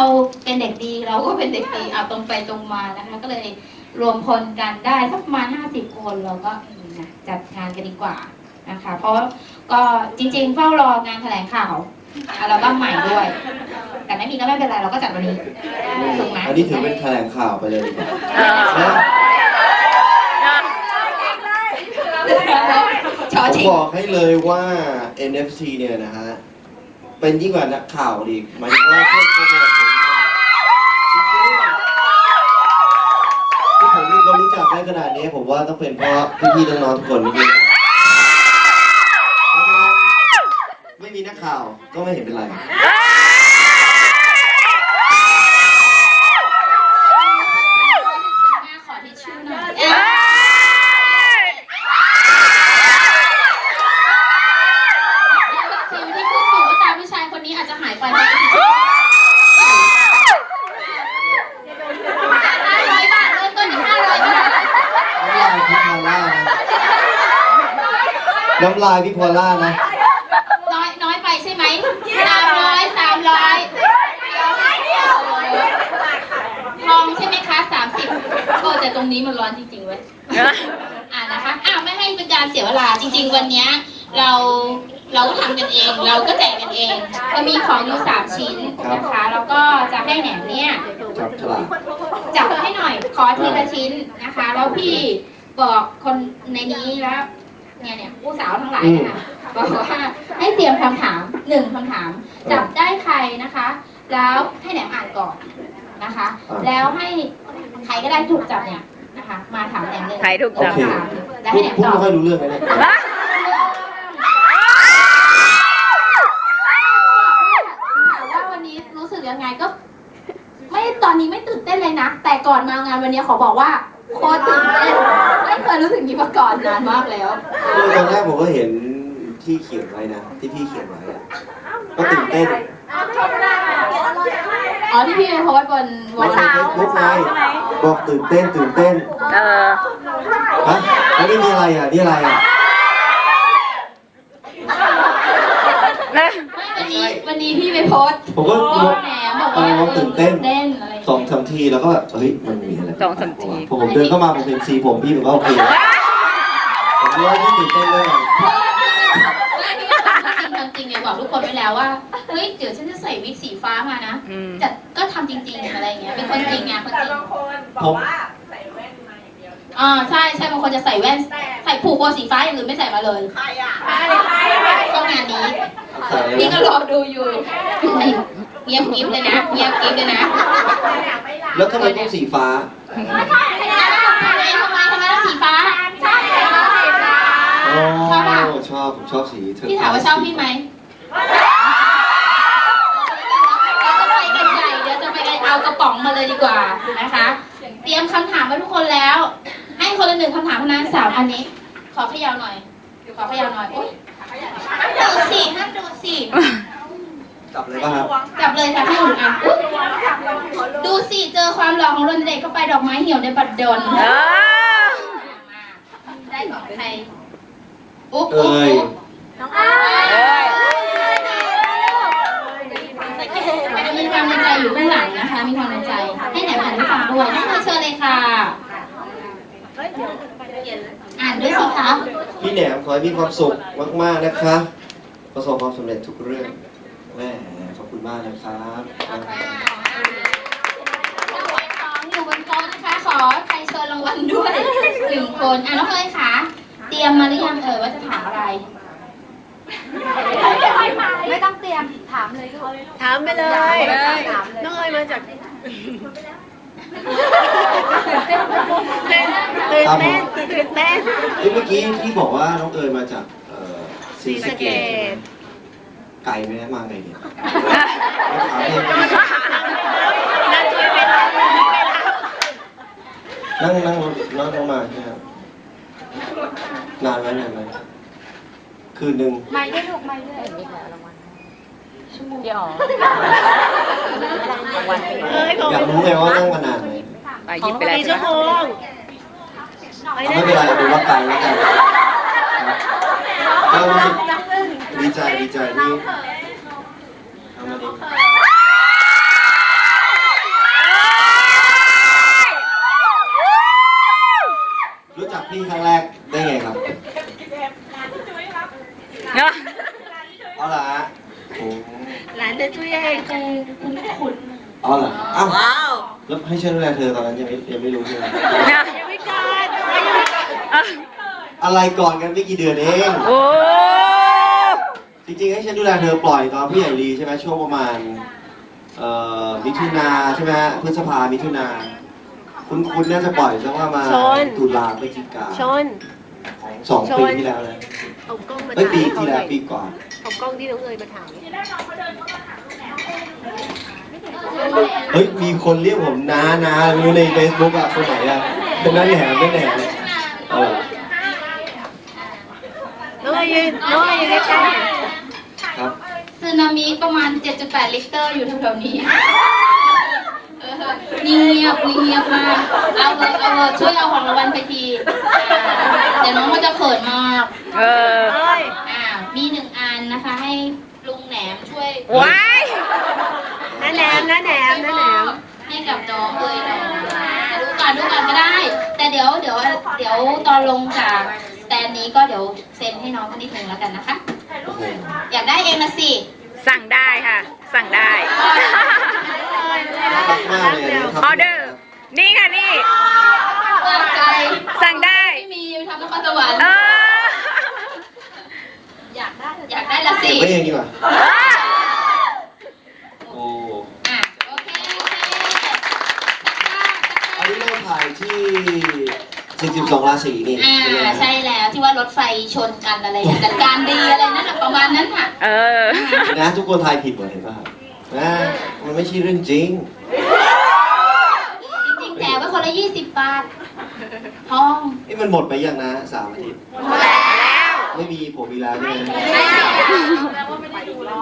เราเป็นเด็กดีเราก็เป็นเด็กดีเอาตรงไปตรงมานะคะ ก็เลยรวมพลกันได้สักประมาณห้าสิบคนเราก็อืมนะจัดงานกันดีกว่านะคะ เพราะก็จริงๆ เฝ้ารองานแถลงข่าวอัลบั้มใหม่ด้วย แต่ไม่มีก็ไม่เป็นไรเราก็จัดวันนี้ถูกไหมอันนี้ถือเป็นแถลงข่าวไปเลยดีกว่าเออนะชอผมชิงบอกให้เลยว่า NFC เนี่ยนะฮะ เป็นยิ่งกว่านักข่าวดีกหมายถึงว่าเพื่อนโปรโมทผมเนี่ยที่ผมมีคนรู้จักได้ขนาดนี้ ผม ว่าต้องเป็นเพราะพี่ๆน้องๆทุกคนจริงๆเพราะฉะนั้นไม่มีนักข่าวก็ไม่เห็นเป็นไร ขอทิชชู่หน่อย เอ้ย ฟิลที่พูดถูกว่าตามผู้ชายคนนี้อาจจะหายไปห้าร้อยบาทเริ่มต้นที่ห้าร้อยบาท น้ำลายพี่พอลล่านะน้ำลายพี่พอลล่านะ น้อยน้อยไปใช่ไหมสามร้อยสามร้อยทองใช่ไหมคะสามสิบโอ้แต่ตรงนี้มันร้อนจริงๆเว้ย อ่านะคะอ่าไม่ให้เป็นการเสียเวลา จริง ๆ วันเนี้ยเราเราก็ทำกันเอง เราก็แจกกันเองเรามีของอยู่สามชิ้นนะคะ แล้วก็จะให้แหนมเนี่ย จับฉลากจับให้หน่อย ขอทีละชิ้นนะคะ แล้วพี่บอกคนในนี้แล้ว เนี่ยเนี่ยผู้สาวทั้งหลายนะคะบอกว่าให้เตรียมคำถามหนึ่งคำถาม จับได้ใครนะคะ แล้วให้แหนมอ่านก่อนนะคะ แล้วให้ใครก็ได้ถูกจับเนี่ยนะคะ มาถามแหนมเลยใครถูกจับ โอเคถามแล้วพูให้ดแหนมพูดตอบไม่ค่อยรู้เรื่องเลยเนี่ยถามว่าวันนี้รู้สึกยังไงก็ ไม่ตอนนี้ไม่ตื่นเต้นเลยนะ แต่ก่อนมางานวันนี้ขอบอกว่า โคตรตื่นเต้นไม่เคยรู้สึกนี้มาก่อนนานมากแล้ว คือตอนแรกผมก็เห็นที่เขียนไว้นะ ที่พี่เขียนไว้อะก็ตื่นเต้นอ๋อที่พี่ไปโพสต์บนวอไม่ลใช่เฟซบุ๊กไงบอกตื่นเต้นตื่นเต้นเออฮะแล้วนี่มีอะไรอะ นี่อะไรอะนะ ไม่วั นนี้วันนี้พี่ไปโพสต์ผมก็โพสต์แหนมบอกว่าเออตื่นเต้นเต้นอะไรสองสามทีแล้วก็แบบเฮ้ยมันมีอะไรสองสามทีพอผมเดินเข้ามาผมเห็นสีผมพี่ผมก็โอเคผมรู้ว่าพี่ตื่นเต้นเรื่องอะไรไม่พี่ทำจริงทำจริงเนี่ยบอกทุกคนไว้แล้วว่าเฮ้ยเดี๋ยวฉันจะใส่วิกสีฟ้ามานะอืมจะก็ทำจริงๆอะไรอย่างเงี้ยเป็นคนจริงไงคนจริงผมอ่าใช่ใช่บางคนจะใส่แว่นใส่ผูกโบสีฟ้าอย่างอื่นไม่ใส่มาเลยเข้างานนี้ใส่อะไร พี่ก็นะรอดูอยู่ เงียบกริ๊บเลยนะ เงียบกริ๊บเลยนะ แล้วทำไมต้องสีฟ้าทำไมทำไมทำไมทำไมต้องสีฟ้าใช่สีฟ้าอ๋อชอบปะชอบ ผมชอบสีเธอพี่ถามว่าชอบพี่ไหมเราจะไปกันใหญ่เดี๋ยวจะไปกันเอากระป๋องมาเลยดีกว่านะคะ เตรียมคำถามไว้ทุกคนแล้ว ให้คนละหนึ่งคำถามเท่านั้นสามอันนี้ ขอเขยาวหน่อยขอเขยาวหน่อยโอ๊ยห้าม ดูสิห้ามดูสิจับเลยป่ะครับจับเลยค่ะพี่อุ่นอะอุ๊ยดูสิเจอความหล่อของรนเด็กเข้าไปดอกไม้เหี่ยวในบัดดลเออได้ของใครอุ๊บอุ๊บเอ้ยอุ๊บน้องอ้มันมีความในใจอยู่ข้างหลังนะคะ มีความในใจ ให้ไหนอ่านให้ฟังด้วยน้องเธอเชิญเลยค่ะ อ่านด้วยสิคะ พี่แหนมขอให้มีความสุขมาก ๆนะคะ ประสบความสำเร็จทุกเรื่องแม่ขอบคุณมากนะครับรางวัลของอยู่บนโต๊ะนะคะ ขอใครเชิญรางวัลด้วยหนึ่งคนอะน้องเลยค่ะ เตรียมมาหรือยังเอ่ยว่าจะถามอะไร ไม่ต้องเตรียมถามเลยลูกถามไปเลย น้องเอ๋ยมาจาก ตื่นเต้นตื่นเต้นเฮ้ยเมื่อกี้พี่บอกว่าน้องเอ๋ยมาจากเอ่อศรีสะเกษไกลไหมนะมาไงเนี่ยน่าช่วยไปรับไปรับนั่งนั่งรถนั่งรถมาใช่ไหมครับนานไหมนานไหมคืนหนึ่งไม่ได้ลูกไม่ได้เดี๋ยวรางวัลอยากรู้ไงว่านั่งมานานไหมปขอยิบไปแล้วชั่วไโมงไม่เป็นไรดูว่าไกลแล้วกันครับก็รีใจดีใจที่ทำมาดีรู้จักพี่ครั้งแรกได้ไงครับเนาะเอาละฮะหลานจะช่วยให้คุณคุณขุน อ๋อเหรออ้าวว้าวแล้วให้ฉันดูแลเธอตอนนั้นยังไม่ยังไม่รู้ใช่ไหมยังไม่เกิดยังไม่เกิดอะอะไรก่อนกันไม่กี่เดือนเอง โอ้จริงๆให้ฉันดูแลเธอปล่อยตอนผู้ใหญ่ลีใช่ไหมช่วงประมาณเอ่อมิถุนาใช่ไหมพฤษภามิถุนาคุณคุณน่าจะปล่อยสักว่ามาตุลาพฤศจิกาชน ของสองปีที่แล้วนะเอากล้องมาเอ้ยถ่ายปีให้เขาที่หแล้น่วอยปีก่อนเอากล้องที่น้องเอ๋ยมาถ่ายเฮ้ยมีคนเรียกผมน้าน้าไม่รู้ในเฟซบุ๊กอะคนไหนอะเป็นน้าแหนมไม่แหนมเออน้องเอ๋ยยืนน้องเอ๋ยยืนใกล้ครับสึนามิประมาณ 7.8 ลิตรอยู่แถวๆนี้เออนิ่งเงียบนิ่งเงียบมาก เอาเถอะเอาเถอะช่วยเอาของรางวัลไปทีอ่าเดี๋ยวน้องก็จะเขินมากๆเออเอ้ยอ่ามีหนึ่งอันนะคะให้ลุงแหนมช่วยว้าย น้าแหนมน้าแหนมน้าแหนม ให้กับน้องเลยน้องดูก่อนดูก่อนก็ได้ แต่เดี๋ยวเดี๋ยวเดี๋ยวตอนลงจากสแตนนี้ก็เดี๋ยวเซ็นให้น้องนิดนึงแล้วกันนะคะโอ้โหอยากได้เองนะสิ สั่งได้ค่ะ สั่งได้น่ารักมากเลยนะคบออเดอร์ นี่ค่ะนี่ตั้งใจสั่งได้ ไม่มีทำนครสวรรค์เออ อยากได้ อยากได้ละสิ เก็บไว้เองดีกว่าโอ้ 12ราศีนี่อ่าใช่แล้วที่ว่ารถไฟชนกันอะไรจัดการดีอะไรนั่นประมาณนั้นค่ะ เออ นะทุกคนทายผิดหมดเห็นป่ะนะมันไม่ใช่เรื่องจริง จริงแจกว่าคนละยี่สิบบาททองนี่มันหมดไปยังนะสามอาทิตย์ไม่มีผมมีแล้วใช่ไหม แปลว่าไม่ได้ดูแล้ว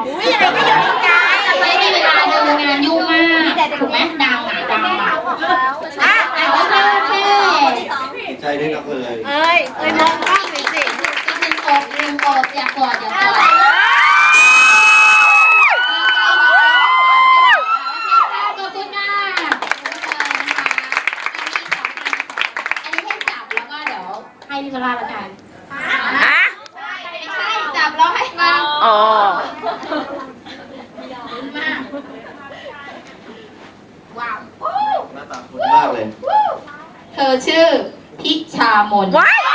อชื่อพิชามนว้าย